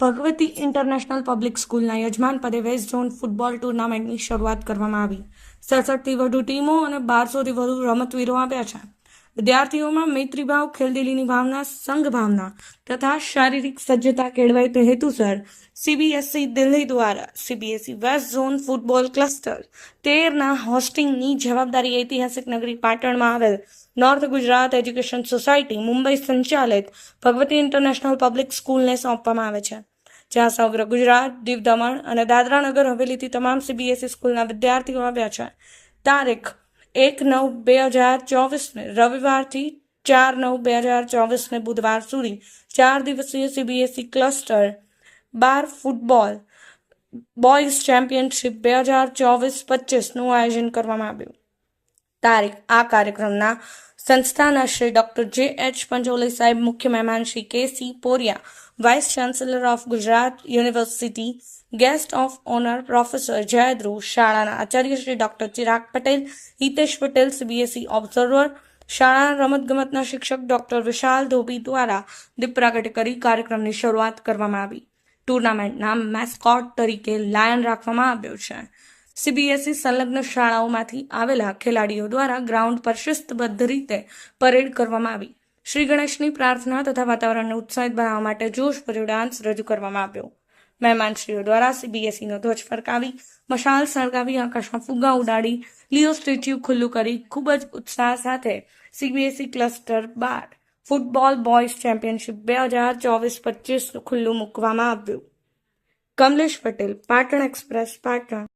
Bhagwati international public સ્કૂલના યજમાન પદે વેસ્ટ ઝોન ફૂટબોલ ટુર્નામેન્ટની શરૂઆત કરવામાં આવી. સડસઠથી વધુ ટીમો અને બારસોથી વધુ રમતવીરો આવ્યા છે. વિદ્યાર્થીઓમાં મૈત્રીભાવ ખેલદિલીની ભાવના, સંઘ ભાવના તથા શારીરિક સજ્જતા કેળવાય તે હેતુસર સીબીએસઈ દિલ્હી દ્વારા CBSE west zone football cluster તેરના હોસ્ટિંગની જવાબદારી ઐતિહાસિક નગરી પાટણમાં આવેલ north Gujarat education society Mumbai સંચાલિત ભગવતી ઇન્ટરનેશનલ પબ્લિક સ્કૂલને સોંપવામાં આવે છે. જ્યાં સમગ્ર ગુજરાત, દીવ દમણ અને દાદરા નગર હવેલીથી તમામ સીબીએસઈ સ્કૂલના વિદ્યાર્થીઓ આવ્યા છે. તારીખ એક નવ બે હજાર ચોવીસને રવિવારથી ચાર નવ બે હજાર ચોવીસને બુધવાર સુધી ચાર દિવસીય સીબીએસઈ ક્લસ્ટર બાર ફૂટબોલ બોયઝ ચેમ્પિયનશિપ બે હજાર ચોવીસ પચીસનું આયોજન કરવામાં આવ્યું. તારીખ આ કાર્યક્રમના સંસ્થાના Shri doctor J H Pancholi સાહેબ, મુખ્ય મહેમાન Shri K C Poria, vice chancellor of Gujarat university, guest of honour professor Jaydru શાળાના Acharya Shri doctor Chirag Patel, Hitesh Patel, CBSE observer શાળાના રમતગમતના શિક્ષક ડોક્ટર વિશાલ ધોબી દ્વારા દીપ પ્રાગટ્ય કરી કાર્યક્રમની શરૂઆત કરવામાં આવી. ટુર્નામેન્ટના મેસ્કોટ તરીકે લાયન રાખવામાં આવ્યો છે. સીબીએસઈ સંલગ્ન શાળાઓમાંથી આવેલા ખેલાડીઓ દ્વારા ગ્રાઉન્ડ પર શિસ્તબદ્ધ રીતે પરેડ કરવામાં આવી. શ્રી ગણેશની પ્રાર્થના તથા વાતાવરણને ઉત્સાહિત બનાવવા માટે જોશભર્યો ડાન્સ રજૂ કરવામાં આવ્યો. મહેમાનશ્રીઓ દ્વારા સીબીએસઈનો ધ્વજ ફરકાવી, મશાલ સળગાવી, આકાશમાં ફુગ્ગા ઉડાડી, લિયો સ્ટેચ્યુ ખુલ્લું કરી ખૂબ જ ઉત્સાહ સાથે સીબીએસઈ ક્લસ્ટર બાર ફૂટબોલ બોયઝ ચેમ્પિયનશિપ બે હજાર ચોવીસ પચીસ ખુલ્લું મૂકવામાં આવ્યું. કમલેશ પટેલ, પાટણ એક્સપ્રેસ, પાટણ.